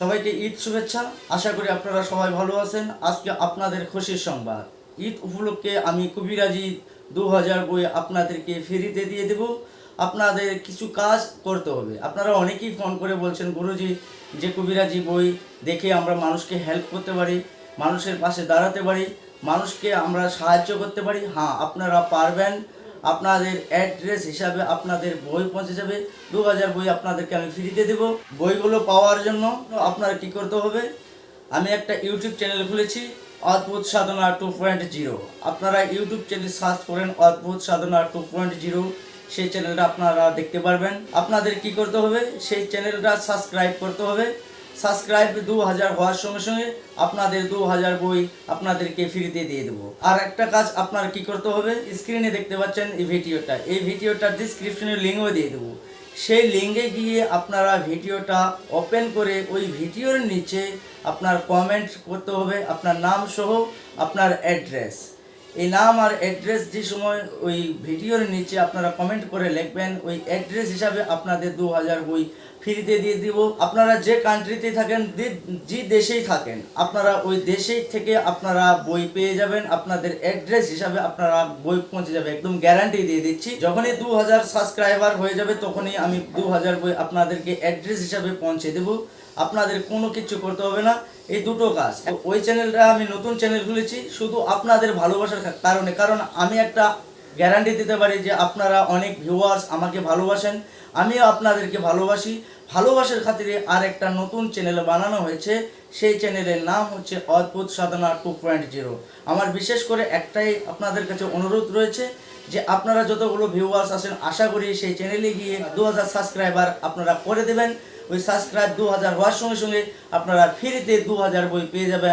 সবাইকে ঈদ শুভেচ্ছা। আশা করি আপনারা সবাই ভালো আছেন। আজকে আপনাদের খুশির সংবাদ। ঈদ উপলক্ষে আমি কবিরাজি দু হাজার বই আপনাদেরকে ফ্রিতে দিয়ে দেব। আপনাদের কিছু কাজ করতে হবে। আপনারা অনেকেই ফোন করে বলছেন, গুরুজি, যে কবিরাজি বই দেখে আমরা মানুষকে হেল্প করতে পারি, মানুষের পাশে দাঁড়াতে পারি, মানুষকে আমরা সাহায্য করতে পারি। হ্যাঁ আপনারা পারবেন। আপনাদের অ্যাড্রেস হিসাবে আপনাদের বই পৌঁছে যাবে। দু হাজার বই আপনাদেরকে আমি ফ্রিতে দেব। বইগুলো পাওয়ার জন্য আপনারা কি করতে হবে? আমি একটা ইউটিউব চ্যানেল খুলেছি, Adbhut Sadhana two point zero আপনারা ইউটিউব চ্যানেল সার্চ করেন, অদ্ভুত সাধনা টু পয়েন্ট জিরো সেই চ্যানেলটা আপনারা দেখতে পারবেন। আপনাদের কি করতে হবে? সেই চ্যানেলটা সাবস্ক্রাইব করতে হবে। সাবস্ক্রাইব দু হাজার হওয়ার সঙ্গে সঙ্গে আপনাদের দু হাজার বই আপনাদেরকে ফ্রিতে দিয়ে দেবো। আর একটা কাজ আপনার কি করতে হবে? স্ক্রিনে দেখতে পাচ্ছেন এই ভিডিওটা। এই ভিডিওটার ডিসক্রিপশনে লিঙ্কও দিয়ে দেবো। সেই লিঙ্কে গিয়ে আপনারা ভিডিওটা ওপেন করে ওই ভিডিওর নিচে আপনার কমেন্ট করতে হবে, আপনার নাম সহ আপনার অ্যাড্রেস এই নাম আর অ্যাড্রেস যে সময় ওই ভিডিওর নিচে আপনারা কমেন্ট করে লিখবেন, ওই অ্যাড্রেস হিসাবে আপনাদের দু হাজার বই ফ্রিতে দিয়ে দিব। আপনারা যে কান্ট্রিতে থাকেন, যে- দেশেই থাকেন, আপনারা ওই দেশেই থেকে আপনারা বই পেয়ে যাবেন। আপনাদের অ্যাড্রেস হিসাবে আপনারা বই পৌঁছে যাবে, একদম গ্যারান্টি দিয়ে দিচ্ছি। যখনই দু হাজার সাবস্ক্রাইবার হয়ে যাবে, তখনই আমি দু হাজার বই আপনাদেরকে অ্যাড্রেস হিসাবে পৌঁছে দেবো। আপনাদের কোনো কিছু করতে হবে না। এই দুটো কাজ। ওই চ্যানেলটা আমি নতুন চ্যানেল খুলেছি, শুধু আপনাদের ভালোবাসার কারণে। কারণ আমি একটা গ্যারান্টি দিতে পারি যে আপনারা অনেক ভিউয়ার্স আমাকে ভালোবাসেন। আমিও আপনাদেরকে ভালোবাসি। ভালোবাসার খাতিরে আর একটা নতুন চ্যানেল বানানো হয়েছে। সেই চ্যানেলের নাম হচ্ছে অদ্ভুত সাধনা টু পয়েন্ট জিরো আমার বিশেষ করে একটাই আপনাদের কাছে অনুরোধ রয়েছে যে আপনারা যতগুলো ভিউয়ার্স আছেন, আশা করি সেই চ্যানেলে গিয়ে দু হাজার সাবস্ক্রাইবার আপনারা করে দেবেন। ওই সাবস্ক্রাইব দু হাজার হওয়ার সঙ্গে সঙ্গে আপনারা ফ্রিতে দু হাজার বই পেয়ে যাবেন।